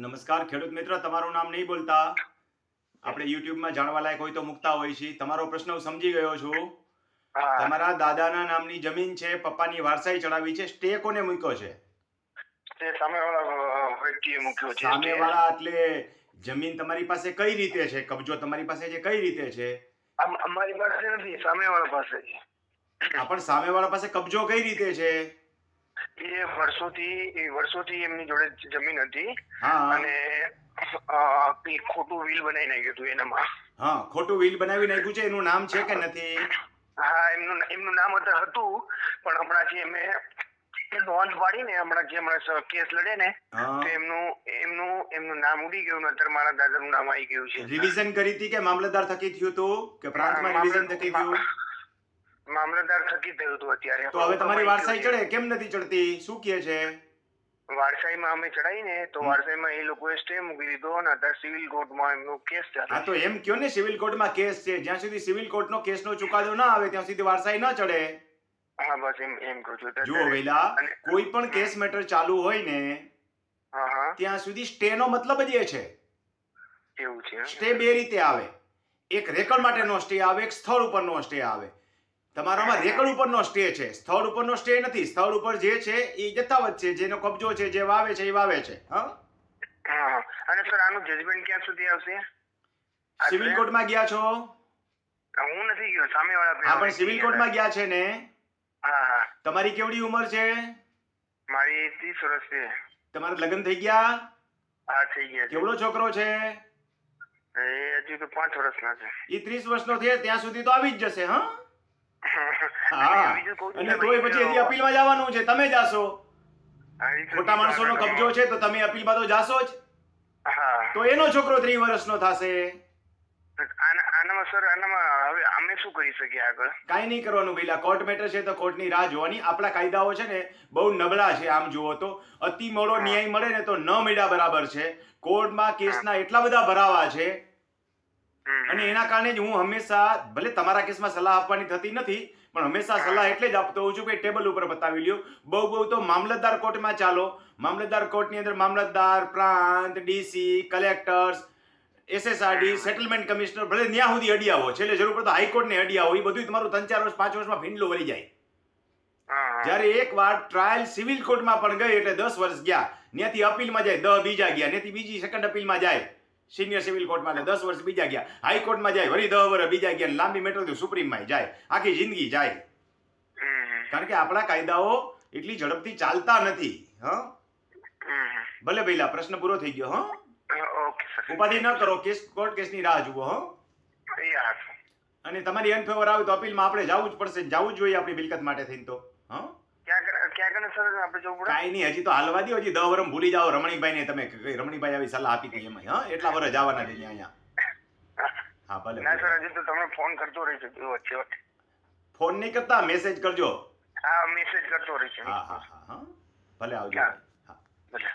નમસ્કાર ખેડૂત મિત્ર તમારું નામ નહીં બોલતા? આપણે યુટ્યુબમાં જાણવા લાયક હોય તો મુકતા હોય છે તમારો પ્રશ્ન હું સમજી ગયો છું. તમારા દાદાના નામની જમીન છે પપ્પાની વારસાઈ ચડાવી છે સ્ટે કોને મૂક્યો છે? સામેવાળા એટલે જમીન તમારી પાસે કઈ રીતે છે? કબજો તમારી પાસે છે કઈ રીતે છે? અમારી પાસે નથી સામેવાળા પાસે. પણ સામેવાળા પાસે કબજો કઈ રીતે છે? એ વર્ષોથી એ વર્ષોથી એમની જોડે જમીન હતી. અને ખોટું વિલ બનાવી નાખ્યું હતું એનામાં. હા ખોટું વિલ બનાવી નાખ્યું છે? એનું નામ છે કે નથી? હા એમનું એમનું નામ હતું પણ હમણાં જે અમે નોંધ પાડીને હમણાં જે હમણાં કેસ લડે ને તો એમનું એમનું એમનું નામ ઉડી ગયું અત્યારે મારા દાદાનું નામ આવી ગયું છે. રિવિઝન કરી હતી કે મામલતદાર થકી થયું હતું? કે પ્રાંતમાં રિવિઝન થકી થયું? મામલતદાર થકી થયું હતું અત્યારે. તો હવે તમારી વારસાઈ ચડે? કેમ નથી ચડતી? શું કહે છે? વારસાઈમાં અમે ચડાઈને તો વારસાઈમાં એ લોકોએ સ્ટે મૂકી દીધો અને અત્યારે સિવિલ કોર્ટમાં એમનો કેસ હા તો એમ કયો ને સિવિલ કોર્ટમાં કેસ છે. જ્યાં સુધી સિવિલ કોર્ટનો કેસનો ચુકાદો ના આવે ત્યાં સુધી વારસાઈ ન ચડે. હા બસ એમ એમ કહું છું. જુઓ વેલા કોઈ પણ કેસ મેટર ચાલુ હોય ને હા હા. ત્યાં સુધી સ્ટે નો મતલબ જ એ છે. એવું છે. સ્ટે બે રીતે આવે. એક રેકડ માટેનો સ્ટે આવે એક સ્થળ ઉપરનો સ્ટે આવે. તમારામાં રેકડ ઉપરનો સ્ટે છે. સ્થળ ઉપરનો સ્ટે નથી. સ્થળ ઉપર જે છે એ યથાવત છે. જેનો કબજો છે જે વાવે છે એ વાવે છે. હા. અને સર આનું જજમેન્ટ ક્યાં સુધી આવશે? સિવિલ કોર્ટમાં ગયા છો? હું નથી ગયો સામેવાળા હા પણ સિવિલ કોર્ટમાં ગયા છે ને? હા તમારી કેવડી ઉંમર છે? મારી ત્રીસ વર્ષ છે. તમારા લગ્ન થઈ ગયા? હા થઈ ગયા કેવડો છોકરો છે? એ હજુ તો પાંચ વર્ષના છે. એ ત્રીસ વર્ષનો થયે ત્યાં સુધી તો આવી જ જશે હા? હા. અને તોય પછી હજી અપીલમાં જવાનું છે તમે જાશો. તો માણસોનો કબજો છે તો તમે અપીલમાં તો જાશો જ. તો એનો છોકરો ત્રીસ વર્ષનો થશે. આનામાં સર આનામાં હવે અમે શું કરી શકીએ આગળ? કાંઈ નહીં કરવાનું પેલા કોર્ટ મેટર છે તો કોર્ટની રાહ જોવાની. આપણા કાયદાઓ છે ને બહુ નબળા છે આમ જુઓ તો. અતિ મોડો ન્યાય મળે ને તો ન મળ્યા બરાબર છે. કોર્ટમાં કેસના એટલા બધા ભરાવા છે. અને એના કારણે જ હું હંમેશા ભલે તમારા કેસમાં સલાહ આપવાની થતી નથી પણ હંમેશા સલાહ એટલે જ આપતો હોઉં છું કે ટેબલ ઉપર બતાવી લ્યો. બહુ બહુ તો મામલતદાર કોર્ટમાં ચાલો. મામલતદાર કોર્ટની અંદર મામલતદાર પ્રાંત DC collectors SSRD settlement commissioner ભલે ત્યાં સુધી અડી આવો છેલ્લે જરૂર પડતો હાઈકોર્ટને અડી હોય એ બધું તમારું ત્રણ ચાર વર્ષ પાંચ વર્ષમાં ભીંડલો વળી જાય. જ્યારે એક વાર ટ્રાયલ સિવિલ કોર્ટમાં પણ ગઈ એટલે દસ વર્ષ ગયા ત્યાંથી અપીલમાં જાય દસ બીજા ગયા ત્યાંથી બીજી સેકન્ડ અપીલમાં જાય. સિનિયર સિવિલ કોર્ટમાં એટલે દસ વર્ષ બીજા ગયા. હાઈકોર્ટમાં જાય વળી દસ વર્ષ બીજા ગયા લાંબી મેટ્રો સુપ્રીમમાં જાય આખી જિંદગી જાય. કારણ કે આપણા કાયદાઓ એટલી ઝડપથી ચાલતા નથી હ. ભલે ભાઈલા પ્રશ્ન પૂરો થઈ ગયો હ? ઉપાધિ ન કરો કેસ કોર્ટ કેસની રાહ જુઓ હ. અને તમારી અનફેવર આવે તો અપીલમાં આપણે જવું જ પડશે જવું જ જોઈએ આપણી મિલકત માટે થઈને તો હ ક્યાં કર- ક્યાં કને સર આપણે જવું પડે. કાંઈ નહીં હજી તો હાલવા દો હજી દહ વરમ ભૂલી જાઓ. રમણીકભાઈ ને તમે રમણીભાઈ આવી સલાહ આપી હતી એમાં હા? એટલા વર્ષ જવાના છે અહીંયા હા ભલે ના સર હજી તો તમને ફોન કરતો રહીશ હજુ વચ્ચે વચ્ચે. ફોન નહીં કરતા મેસેજ કરજો. હા મેસેજ કરતો રહીશ. હા હા હા ભલે આવજો. હા. ભલે.